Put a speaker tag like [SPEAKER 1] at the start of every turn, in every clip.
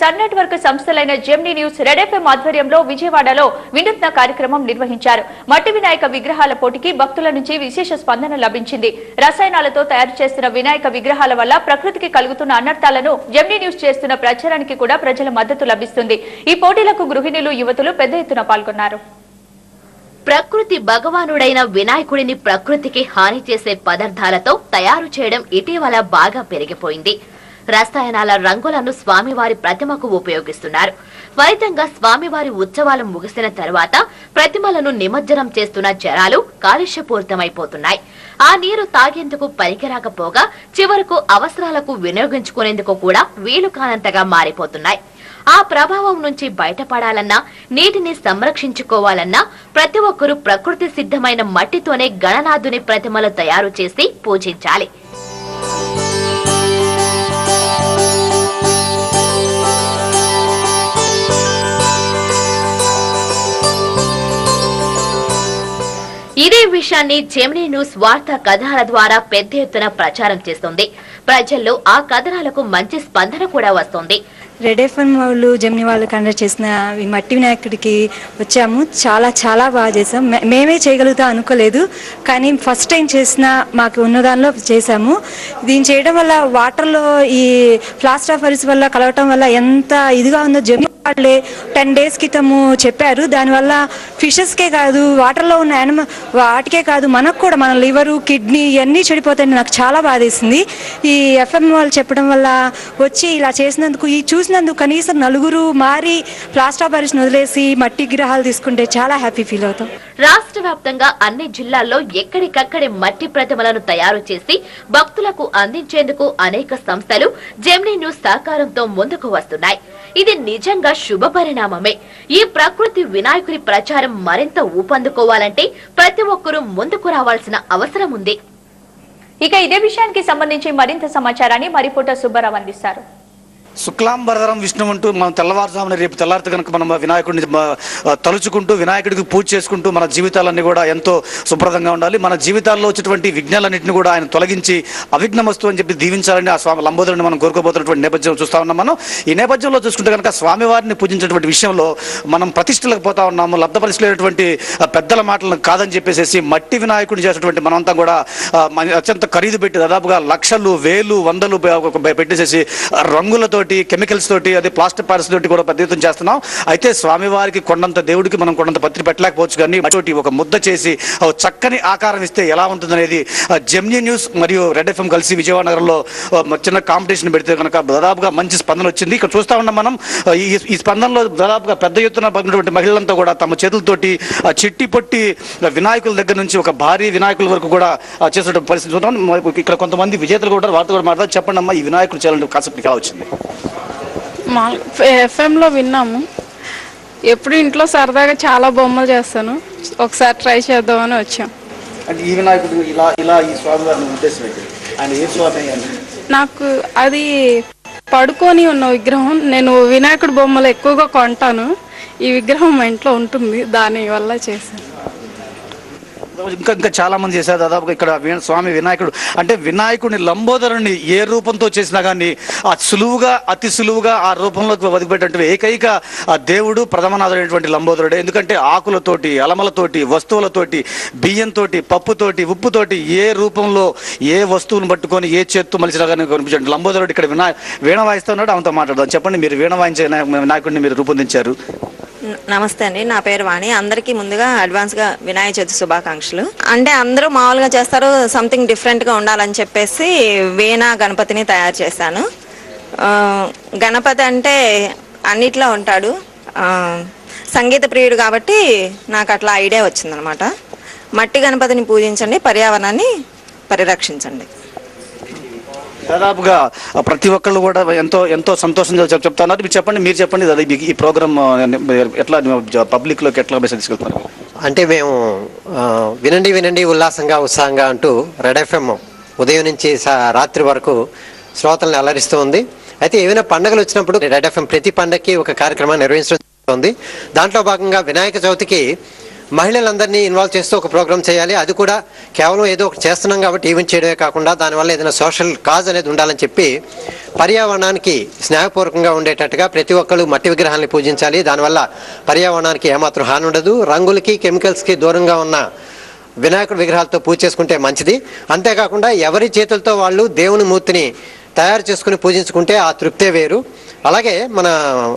[SPEAKER 1] Sun network సంస్థలైన Gemini news Red FM ఆధ్వర్యంలో విజయవాడలో వినూత్న కార్యక్రమం నిర్వహించారు. మట్టి వినాయక విగ్రహాల పోటీకి భక్తుల నుంచి విశేష స్పందన లభించింది. రసాయనాలతో తయారు చేస్తున్న వినాయక విగ్రహాల వల్ల ప్రకృతికి కలుగుతున్న అనర్థాలను జెమ్నీ న్యూస్ చేస్తున్న ప్రచారానికి కూడా ప్రజల మద్దతు లభిస్తుంది. ఈ పోటీలకు గృహిణులు యువతులు పెద్ద ఎత్తున పాల్గొన్నారు.
[SPEAKER 2] ప్రకృతి భగవానుడైన వినాయకుడిని ప్రకృతికి హాని చేసే పదార్థాలతో తయారు చేయడం ఇటీవల బాగా పెరిగిపోయింది. రసాయనాల రంగులను స్వామివారి ప్రతిమకు ఉపయోగిస్తున్నారు. ఫలితంగా స్వామివారి ఉత్సవాలు ముగిసిన తర్వాత ప్రతిమలను నిమజ్జనం చేస్తున్న జనాలు కాలుష్యపూరితమైపోతున్నాయి. ఆ నీరు తాగేందుకు పనికిరాకపోగా చివరకు అవసరాలకు వినియోగించుకునేందుకు కూడా వీలు కానంతగా మారిపోతున్నాయి. ఆ ప్రభావం నుంచి బయటపడాలన్నా నీటిని సంరక్షించుకోవాలన్నా ప్రతి ఒక్కరూ ప్రకృతి సిద్ధమైన మట్టితోనే గణనాథుని ప్రతిమలు తయారు చేసి పూజించాలి. ఇదే విషయాన్ని జెమినీ న్యూస్ వార్తా కథనాల ద్వారా పెద్ద ఎత్తున ప్రచారం చేస్తుంది. ప్రజల్లో ఆ కథనాలకు మంచి స్పందన కూడా వస్తుంది.
[SPEAKER 3] రెడ్ ఎఫ్ఎం వాళ్ళు జమిని వాళ్ళు కండక్ట్ చేసిన ఈ మట్టి వినాయకుడికి వచ్చాము. చాలా చాలా బాగా చేసాం మేమే చేయగలుగుతాం అనుకోలేదు. కానీ ఫస్ట్ టైం చేసిన మాకు ఉన్న దానిలో చేసాము దీన్ని చేయడం వల్ల వాటర్లో ఈ ప్లాస్టర్ ఆఫ్ వల్ల కలవటం వల్ల ఎంత ఇదిగా ఉందో జమి వాళ్ళే టెన్ డేస్ క్రితము చెప్పారు. దానివల్ల ఫిషెస్కే కాదు వాటర్లో ఉన్న యానిమ వాటికే కాదు మనకు కూడా మన లివరు కిడ్నీ ఇవన్నీ చెడిపోతాయని నాకు చాలా బాధేసింది. ఈ ఎఫ్ఎం వాళ్ళు చెప్పడం వల్ల వచ్చి ఇలా చేసినందుకు ఈ చూసినందుకు కనీసం నలుగురు మారి ప్లాస్టర్ ఆఫ్ వదిలేసి మట్టి విగ్రహాలు తీసుకుంటే చాలా హ్యాపీ ఫీల్ అవుతాం.
[SPEAKER 2] రాష్ట్ర వ్యాప్తంగా అన్ని జిల్లాల్లో ఎక్కడికక్కడే మట్టి ప్రతిమలను తయారు చేసి భక్తులకు అందించేందుకు అనేక సంస్థలు జెమినీ న్యూస్ సహకారంతో ముందుకు వస్తున్నాయి. ఇది నిజంగా శుభ పరిణామమే ఈ ప్రకృతి వినాయకుడి ప్రచారం మరింత ఊపందుకోవాలంటే ప్రతి ఒక్కరూ ముందుకు రావాల్సిన అవసరం ఉంది.
[SPEAKER 1] ఇక ఇదే విషయానికి సంబంధించి మరింత సమాచారాన్ని మరిపూట సుబ్బారావు అందిస్తారు.
[SPEAKER 4] శుక్లాంబరధరం విష్ణు అంటూ మనం తెల్లవారుజామున రేపు తెల్లారితే కనుక మనం వినాయకుడిని తలుచుకుంటూ వినాయకుడికి పూజ చేసుకుంటూ మన జీవితాలన్నీ కూడా ఎంతో సుప్రదంగా ఉండాలి. మన జీవితాల్లో వచ్చేటువంటి విఘ్నాలన్నింటినీ కూడా ఆయన తొలగించి అవిఘ్నమస్తు అని చెప్పి దీవించాలని ఆ స్వామి లంబోదరుని మనం కోరుకోబోతున్నటువంటి నేపథ్యం చూస్తా ఉన్నాం మనం. ఈ నేపథ్యంలో చూసుకుంటే కనుక స్వామివారిని పూజించేటువంటి విషయంలో మనం ప్రతిష్టలకు పోతా ఉన్నాము. లబ్ధ పరిస్థితులైనటువంటి పెద్దల మాటలను కాదని చెప్పేసి మట్టి వినాయకుడిని చేసినటువంటి మనమంతా కూడా మన- అత్యంత ఖరీదు పెట్టి దాదాపుగా లక్షలు వేలు వందలు పెట్టేసేసి రంగులతో తోటి కెమికల్స్ తోటి అదే ప్లాస్టిక్ పార్ట్స్ తోటి కూడా పెద్ద ఎత్తున చేస్తున్నాం. అయితే స్వామివారికి కొండంత దేవుడికి మనం కొండంత పత్రి పెట్టలేకపోవచ్చు కానీ అటువంటి ఒక ముద్ద చేసి చక్కని ఆకారం ఇస్తే ఎలా ఉంటుందనేది జెమ్ని న్యూస్ మరియు రెడ్ ఎఫ్ఎం కలిసి విజయవాడ నగరంలో చిన్న కాంపిటీషన్ పెడితే కనుక దాదాపుగా మంచి స్పందన వచ్చింది. ఇక్కడ చూస్తా ఉన్నాం మనం ఈ స్పందనలో దాదాపుగా పెద్ద ఎత్తున పడినటువంటి మహిళలంతా కూడా తమ చేతులతోటి ఆ చిట్టి పొట్టి వినాయకుల దగ్గర నుంచి ఒక భారీ వినాయకుల వరకు కూడా చేసినటువంటి పరిస్థితి చూద్దాం. ఇక్కడ కొంతమంది విజేతలు కూడా వారితో కూడా మాట్లాడారు చెప్పండి అమ్మా ఈ వినాయకుడు చేయాలంటే కాన్సెప్ట్ ఎలా వచ్చింది?
[SPEAKER 5] మా ఎఫ్ఎంలో విన్నాము. ఎప్పుడు ఇంట్లో సరదాగా చాలా బొమ్మలు చేస్తాను. ఒకసారి ట్రై చేద్దామని వచ్చాం.
[SPEAKER 4] అంటే ఈ వినాయకుడు ఇలా ఇలా ఈ స్వామి వారిని ఉద్దేశం ఏంటి? ఆయన ఏ స్వామి అని?
[SPEAKER 5] నాకు అది పడుకొని ఉన్న విగ్రహం. నేను వినాయకుడి బొమ్మలు ఎక్కువగా కొంటాను. ఈ విగ్రహం మా ఇంట్లో ఉంటుంది. దాని వల్ల చేశాను.
[SPEAKER 4] ఇంకా ఇంకా చాలా మంది చేశారు. దాదాపుగా ఇక్కడ స్వామి వినాయకుడు. అంటే వినాయకుడిని లంబోదరుని ఏ రూపంతో చేసినా కానీ ఆ సులువుగా అతి సులువుగా ఆ రూపంలోకి వదిలిపెట్టినటువంటి ఏకైక ఆ దేవుడు ప్రథమనాథుడైనటువంటి లంబోదరుడే. ఎందుకంటే ఆకులతోటి అలమలతోటి వస్తువులతోటి బియ్యంతోటి పప్పుతోటి ఉప్పుతోటి ఏ రూపంలో ఏ వస్తువును పట్టుకొని ఏ చేత్తు మలిచినా కానీ కనిపించండి లంబోదరుడు ఇక్కడ వినా వీణ వాయిస్తున్నాడు ఆమెతో మాట్లాడదాం. చెప్పండి మీరు వీణ వాయించే వినాయకుడిని మీరు రూపొందించారు.
[SPEAKER 6] నమస్తే అండి నా పేరు వాణి. అందరికీ ముందుగా అడ్వాన్స్గా వినాయక చవితి శుభాకాంక్షలు. అంటే అందరూ మామూలుగా చేస్తారు సంథింగ్ డిఫరెంట్గా ఉండాలని చెప్పేసి వీణా గణపతిని తయారు చేశాను. గణపతి అంటే అన్నిట్లో ఉంటాడు. సంగీత ప్రియుడు కాబట్టి నాకు అట్లా ఐడియా వచ్చిందనమాట. మట్టి గణపతిని పూజించండి పర్యావరణాన్ని పరిరక్షించండి.
[SPEAKER 4] దాదాపుగా ప్రతి ఒక్కళ్ళు కూడా ఎంతో ఎంతో సంతోషంగా చెప్ చెప్తున్నారు. మీరు చెప్పండి మీరు చెప్పండి అది ఈ ప్రోగ్రామ్ ఎట్లా పబ్లిక్లోకి ఎట్లా మెసేజ్ తీసుకెళ్తున్నారు?
[SPEAKER 7] అంటే మేము వినండి వినండి ఉల్లాసంగా ఉత్సాహంగా అంటూ రెడ్ ఎఫ్ఎం ఉదయం నుంచి రాత్రి వరకు శ్రోతలను అలరిస్తూ ఉంది. అయితే ఏమైనా పండుగలు వచ్చినప్పుడు రెడ్ ఎఫ్ఎం ప్రతి పండగకి ఒక కార్యక్రమాన్ని నిర్వహించడం జరుగుతుంది దాంట్లో భాగంగా వినాయక చవితికి మహిళలందరినీ ఇన్వాల్వ్ చేస్తూ ఒక ప్రోగ్రామ్ చేయాలి. అది కూడా కేవలం ఏదో ఒకటి చేస్తున్నాం కాబట్టి ఈవెంట్ చేయడమే కాకుండా దానివల్ల ఏదైనా సోషల్ కాజ్ అనేది ఉండాలని చెప్పి పర్యావరణానికి స్నేహపూర్వకంగా ఉండేటట్టుగా ప్రతి ఒక్కరు మట్టి విగ్రహాన్ని పూజించాలి. దానివల్ల పర్యావరణానికి ఏమాత్రం హాని ఉండదు. రంగులకి కెమికల్స్కి దూరంగా ఉన్న వినాయకుడి విగ్రహాలతో పూజ చేసుకుంటే మంచిది. అంతేకాకుండా ఎవరి చేతులతో వాళ్ళు దేవుని మూర్తిని తయారు చేసుకుని పూజించుకుంటే ఆ తృప్తే వేరు. అలాగే మన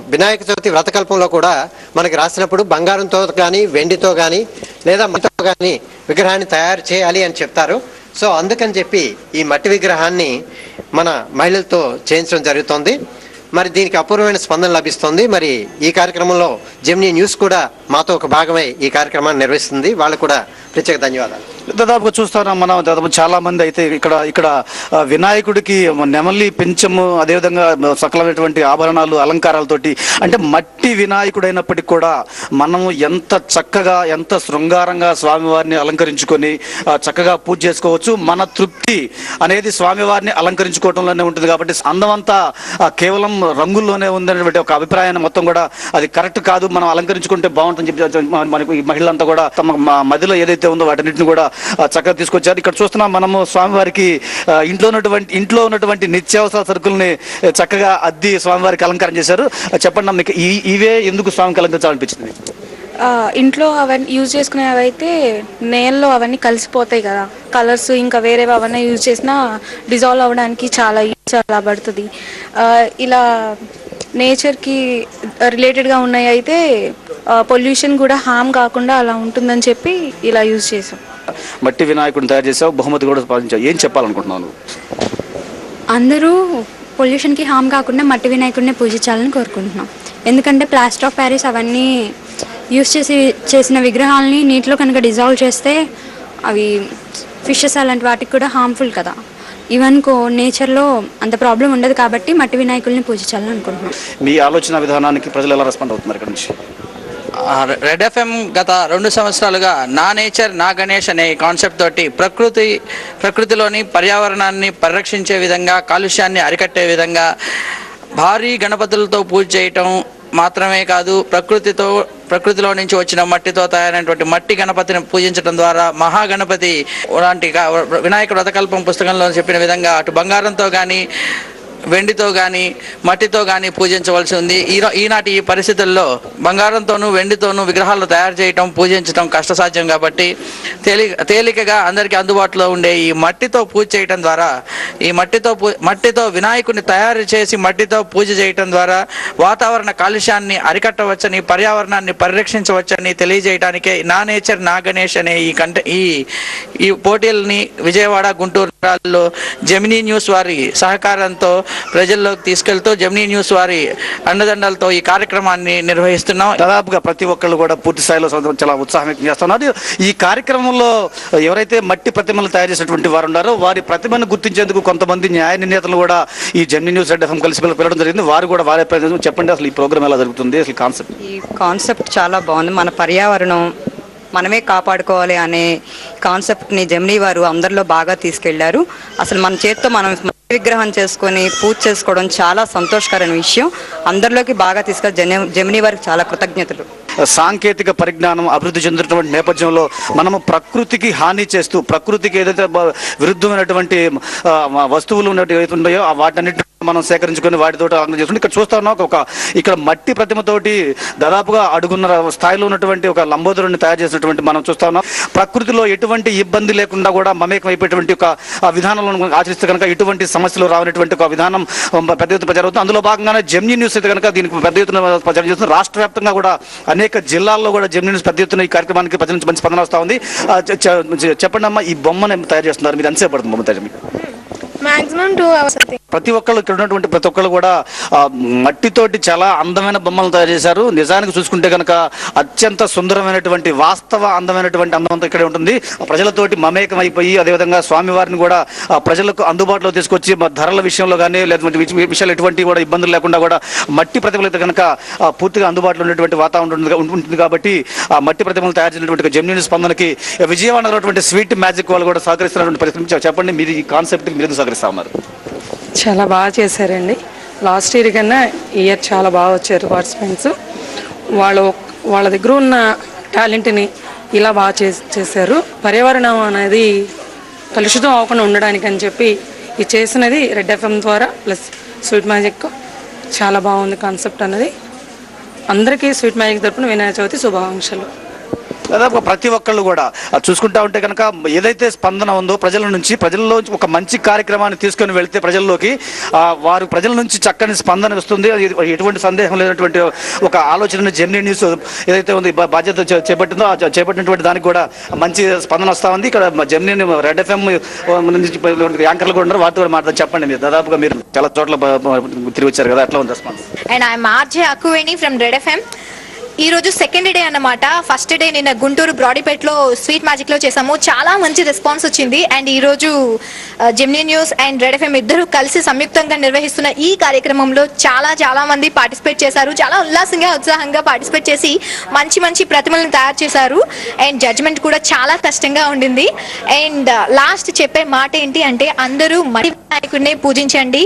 [SPEAKER 7] వినాయక చవితి వ్రతకల్పంలో కూడా మనకి రాసినప్పుడు బంగారంతో కానీ వెండితో కానీ లేదా మట్టితో కానీ విగ్రహాన్ని తయారు చేయాలి అని చెప్తారు. సో అందుకని చెప్పి ఈ మట్టి విగ్రహాన్ని మన మహిళలతో చేయించడం జరుగుతోంది. మరి దీనికి అపూర్వమైన స్పందన లభిస్తుంది. మరి ఈ కార్యక్రమంలో జెమినీ న్యూస్ కూడా మాతో ఒక భాగమై ఈ కార్యక్రమాన్ని నిర్వహిస్తుంది. వాళ్ళకు కూడా ప్రత్యేక ధన్యవాదాలు.
[SPEAKER 4] దాదాపుగా చూస్తున్నాం మనం. దాదాపు చాలా మంది అయితే ఇక్కడ ఇక్కడ వినాయకుడికి నెమలి పెంచము అదేవిధంగా సకలమైనటువంటి ఆభరణాలు అలంకారాలతోటి అంటే మట్టి వినాయకుడు అయినప్పటికీ కూడా మనము ఎంత చక్కగా ఎంత శృంగారంగా స్వామివారిని అలంకరించుకొని చక్కగా పూజ చేసుకోవచ్చు. మన తృప్తి అనేది స్వామివారిని అలంకరించుకోవడంలోనే ఉంటుంది కాబట్టి అందమంతా కేవలం రంగుల్లోనే ఉందనేటువంటి ఒక అభిప్రాయాన్ని మొత్తం కూడా అది కరెక్ట్ కాదు. మనం అలంకరించుకుంటే బాగుంటుందని చెప్పి మనకు ఈ మహిళలంతా కూడా తమ మదిలో ఏదైతే ఉందో వాటన్నిటిని కూడా చక్కగా తీసుకొచ్చారు. ఇక్కడ చూస్తున్నాం మనము స్వామివారికి ఇంట్లో ఉన్నటువంటి ఇంట్లో ఉన్నటువంటి నిత్యావసర సరుకుల్ని చక్కగా అద్ది స్వామివారికి అలంకారం చేశారు. చెప్పండి మీకు ఇవే ఎందుకు స్వామికి అలంకరించాలనిపించింది?
[SPEAKER 5] ఇంట్లో అవన్నీ యూజ్ చేసుకునేవి అయితే నేల్లో అవన్నీ కలిసిపోతాయి కదా. కలర్స్ ఇంకా వేరేవి అవన్నీ యూజ్ చేసినా డిజాల్వ్ అవ్వడానికి చాలా చాలా పడుతుంది. ఇలా నేచర్కి రిలేటెడ్గా ఉన్నాయి అయితే పొల్యూషన్ కూడా హామ్ కాకుండా అలా ఉంటుందని చెప్పి ఇలా యూజ్ చేసాం
[SPEAKER 4] మట్టి వినాయకుడిని తయారు చేసావు బహుమతి కూడా సాధించావు ఏం చెప్పాలనుకుంటున్నావు?
[SPEAKER 8] అందరూ పొల్యూషన్కి హామ్ కాకుండా మట్టి వినాయకుడిని పూజించాలని కోరుకుంటున్నాం. ఎందుకంటే ప్లాస్టర్ ఆఫ్ ప్యారిస్ అవన్నీ యూస్ చేసి చేసిన విగ్రహాలని నీటిలో కనుక డిజాల్వ్ చేస్తే అవి ఫిషెస్ అలాంటి వాటికి కూడా హార్మ్ఫుల్ కదా. ఈవెన్ కో నేచర్లో అంత ప్రాబ్లం ఉండదు కాబట్టి మట్టి వినాయకుల్ని పూజించాలని అనుకుంటున్నాం.
[SPEAKER 4] మీ ఆలోచన విధానానికి ప్రజలు ఎలా రెస్పాండ్ అవుతున్నారు ఇక్కడ నుంచి?
[SPEAKER 9] రెడ్ ఎఫ్ఎం గత రెండు సంవత్సరాలుగా నా నేచర్ నా గణేష్ అనే కాన్సెప్ట్ తోటి ప్రకృతి ప్రకృతిలోని పర్యావరణాన్ని పరిరక్షించే విధంగా కాలుష్యాన్ని అరికట్టే విధంగా భారీ గణపతులతో పూజ చేయటం మాత్రమే కాదు ప్రకృతితో ప్రకృతిలో నుంచి వచ్చిన మట్టితో తయారైనటువంటి మట్టి గణపతిని పూజించడం ద్వారా మహాగణపతి లాంటి వినాయక వ్రతకల్పం పుస్తకంలో చెప్పిన విధంగా అటు బంగారంతో కానీ వెండితో కానీ మట్టితో కానీ పూజించవలసి ఉంది. ఈ ఈనాటి ఈ పరిస్థితుల్లో బంగారంతోనూ వెండితోనూ విగ్రహాలు తయారు చేయటం పూజించడం కష్టసాధ్యం కాబట్టి తేలి తేలికగా అందరికీ అందుబాటులో ఉండే ఈ మట్టితో పూజ చేయటం ద్వారా ఈ మట్టితో పూ మట్టితో వినాయకుడిని తయారు చేసి మట్టితో పూజ చేయటం ద్వారా వాతావరణ కాలుష్యాన్ని అరికట్టవచ్చని పర్యావరణాన్ని పరిరక్షించవచ్చని తెలియజేయడానికే నా నేచర్ నా గణేష్ అనే ఈ కంట ఈ ఈ పోటీల్ని విజయవాడ గుంటూరు నగరాల్లో జమినీ న్యూస్ వారి సహకారంతో ప్రజల్లోకి తీసుకెళ్తూ జమినీ న్యూస్ వారి అండదండలతో ఈ కార్యక్రమాన్ని నిర్వహిస్తున్నాం.
[SPEAKER 4] దాదాపుగా ప్రతి ఒక్కళ్ళు కూడా పూర్తి స్థాయిలో చాలా ఉత్సాహం వ్యక్తం చేస్తున్నారు. ఈ కార్యక్రమంలో ఎవరైతే మట్టి ప్రతిమలు తయారు చేసినటువంటి వారు ఉన్నారో వారి ప్రతిమను గుర్తించేందుకు కొంతమంది న్యాయ నిర్ణేతలు కూడా ఈ జెమిని న్యూస్ రెడ్ ఎఫ్ఎం కలిసి వెళ్ళడం పిలవడం జరిగింది. వారు కూడా వారే ప్రయత్నం చెప్పండి అసలు ఈ ప్రోగ్రామ్ ఎలా జరుగుతుంది? అసలు కాన్సెప్ట్.
[SPEAKER 10] ఈ కాన్సెప్ట్ చాలా బాగుంది. మన పర్యావరణం మనమే కాపాడుకోవాలి అనే కాన్సెప్ట్ని జమినీ వారు అందరిలో బాగా తీసుకెళ్ళారు. అసలు మన చేత్తో మనం విగ్రహం చేసుకొని పూజ చేసుకోవడం చాలా సంతోషకరమైన విషయం. అందరిలోకి బాగా తీసుకెళ్ళి జమినీ వారికి చాలా కృతజ్ఞతలు.
[SPEAKER 4] సాంకేతిక పరిజ్ఞానం అభివృద్ధి చెందుతున్నటువంటి నేపథ్యంలో మనము ప్రకృతికి హాని చేస్తూ ప్రకృతికి ఏదైతే విరుద్ధమైనటువంటి వస్తువులు ఉన్నట్టు ఉన్నాయో ఆ వాటన్నిటిని మనం సేకరించుకొని వాటితో ఆలోచన చేసుకుంటే ఇక్కడ చూస్తా ఉన్నాం. ఒక ఇక్కడ మట్టి ప్రతిమతోటి దాదాపుగా అడుగున్న స్థాయిలో ఉన్నటువంటి ఒక లంబోదరుని తయారు చేసినటువంటి మనం చూస్తా ఉన్నాం. ప్రకృతిలో ఎటువంటి ఇబ్బంది లేకుండా కూడా మమేకం అయిపోయేటువంటి ఒక విధానంలో మనం ఆచరిస్తే కనుక ఎటువంటి సమస్యలు రావనటువంటి ఒక విధానం పెద్ద ఎత్తున జరుగుతుంది అందులో భాగంగానే జెమ్ని న్యూస్ అయితే కనుక దీనికి పెద్ద ఎత్తున ప్రచారం చేస్తుంది. రాష్ట్ర వ్యాప్తంగా కూడా అనేక జిల్లాల్లో కూడా జెమ్ని న్యూస్ పెద్ద ఎత్తున ఈ కార్యక్రమానికి ప్రజల నుంచి మంచి స్పందన వస్తూ ఉంది. చెప్పండి అమ్మా ఈ బొమ్మను తయారు చేస్తున్నారు. మీరు ఎంతసేపు పడుతుంది బొమ్మ తయారు మీకు?
[SPEAKER 5] మాక్సిమం టూ అవర్స్
[SPEAKER 4] ప్రతి ఒక్కళ్ళు ఇక్కడ ఉన్నటువంటి ప్రతి ఒక్కళ్ళు కూడా మట్టితోటి చాలా అందమైన బొమ్మలు తయారు చేశారు. నిజానికి చూసుకుంటే కనుక అత్యంత సుందరమైనటువంటి వాస్తవ అందమైనటువంటి అందమంతా ఇక్కడే ఉంటుంది. ప్రజలతోటి మమేకం అయిపోయి అదేవిధంగా స్వామివారిని కూడా ప్రజలకు అందుబాటులో తీసుకొచ్చి ధరల విషయంలో కానీ లేదంటే విషయాలు ఎటువంటి కూడా ఇబ్బందులు లేకుండా కూడా మట్టి ప్రతిమలు కనుక పూర్తిగా అందుబాటులో ఉన్నటువంటి వాతావరణం ఉంటుంది కాబట్టి ఆ మట్టి ప్రతిమలు తయారు చేసినటువంటి జమ్యూని స్పందనకి విజయవాడలో స్వీట్ మ్యాజిక్ వాళ్ళు కూడా సహకరిస్తున్నటువంటి పరిస్థితి చెప్పండి. మీరు ఈ కాన్సెప్ట్ మీరు ఎందుకు సహకరిస్తా ఉన్నారు
[SPEAKER 5] చాలా బాగా చేశారండి. లాస్ట్ ఇయర్ కన్నా ఇయర్ చాలా బాగా వచ్చారు పార్టిసిపెంట్స్ వాళ్ళు వాళ్ళ దగ్గర ఉన్న టాలెంట్ని
[SPEAKER 11] ఇలా బాగా చే చేశారు. పర్యావరణం అనేది కలుషితం అవ్వకుండా ఉండడానికి అని చెప్పి ఇది చేసినది రెడ్ ఎఫ్ఎం ద్వారా ప్లస్ స్వీట్ మ్యాజిక్ చాలా బాగుంది కాన్సెప్ట్ అన్నది. అందరికీ స్వీట్ మ్యాజిక్ తరపున వినాయక చవితి శుభాకాంక్షలు.
[SPEAKER 4] దాదాపు ప్రతి ఒక్కళ్ళు కూడా. చూసుకుంటా ఉంటే కనుక ఏదైతే స్పందన ఉందో ప్రజల నుంచి ప్రజల్లో ఒక మంచి కార్యక్రమాన్ని తీసుకొని వెళితే ప్రజల్లోకి వారు ప్రజల నుంచి చక్కని స్పందన వస్తుంది. ఎటువంటి సందేహం లేనటువంటి ఒక ఆలోచన జర్నీ న్యూస్ ఏదైతే ఉంది బాధ్యత చేపట్టిందో ఆ చేపట్టినటువంటి దానికి కూడా మంచి స్పందన వస్తా ఉంది. ఇక్కడ జర్నీ రెడ్ ఎఫ్ఎం నుంచి యాంకర్లు కూడా ఉన్నారు. వాటి కూడా మాట్లాడి చెప్పండి మీరు. దాదాపుగా మీరు చాలా చోట్ల తిరిగి వచ్చారు కదా. అట్లా ఉంది స్పందన
[SPEAKER 12] and I'm RJ Akkuveni from Red FM ఈ రోజు సెకండ్ డే అన్నమాట. ఫస్ట్ డే నిన్న గుంటూరు బ్రాడీపేటలో స్వీట్ మ్యాజిక్లో చేసాము చాలా మంచి రెస్పాన్స్ వచ్చింది. అండ్ ఈ రోజు Gemini news and Red FM ఇద్దరు కలిసి సంయుక్తంగా నిర్వహిస్తున్న ఈ కార్యక్రమంలో చాలా చాలా మంది పార్టిసిపేట్ చేశారు. చాలా ఉల్లాసంగా ఉత్సాహంగా పార్టిసిపేట్ చేసి మంచి మంచి ప్రతిమలను తయారు చేశారు. అండ్ జడ్జ్మెంట్ కూడా చాలా కష్టంగా ఉండింది. అండ్ లాస్ట్ చెప్పే మాట ఏంటి అంటే అందరూ మట్టి వినాయకుడిని పూజించండి.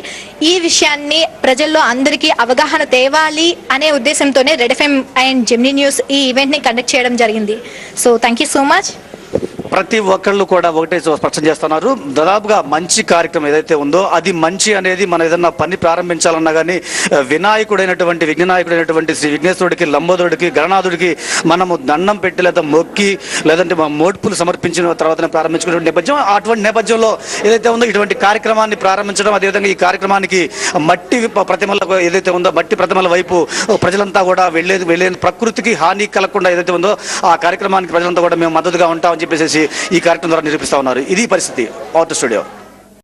[SPEAKER 12] ఈ విషయాన్ని ప్రజల్లో అందరికీ అవగాహన తేవాలి అనే ఉద్దేశంతోనే Red FM and Gemini news ఈ ఈవెంట్ని కండక్ట్ చేయడం జరిగింది. So thank you so much
[SPEAKER 4] ప్రతి ఒక్కళ్ళు కూడా ఒకటే స్పష్టం చేస్తున్నారు. దాదాపుగా మంచి కార్యక్రమం ఏదైతే ఉందో అది మంచి అనేది మనం ఏదన్నా పని ప్రారంభించాలన్నా కానీ వినాయకుడైనటువంటి విఘ్ననాయకుడైనటువంటి శ్రీ విఘ్నేశ్వరుడికి లంబోదరుడికి గణనాథుడికి మనము దండం పెట్టి లేదా మొక్కి లేదంటే మా మోడ్పులు సమర్పించిన తర్వాత ప్రారంభించుకునే నేపథ్యం. అటువంటి నేపథ్యంలో ఏదైతే ఉందో ఇటువంటి కార్యక్రమాన్ని ప్రారంభించడం అదేవిధంగా ఈ కార్యక్రమానికి మట్టి ప్రతిమల ఏదైతే ఉందో మట్టి ప్రతిమల వైపు ప్రజలంతా కూడా వెళ్ళేది వెళ్ళే ప్రకృతికి హాని కలగకుండా ఏదైతే ఉందో ఆ కార్యక్రమానికి ప్రజలంతా కూడా మేము మద్దతుగా ఉంటామని చెప్పేసి ఈ కార్యక్రమం ద్వారా నిరూపిస్తా ఉన్నారు. ఇది పరిస్థితి. Art studio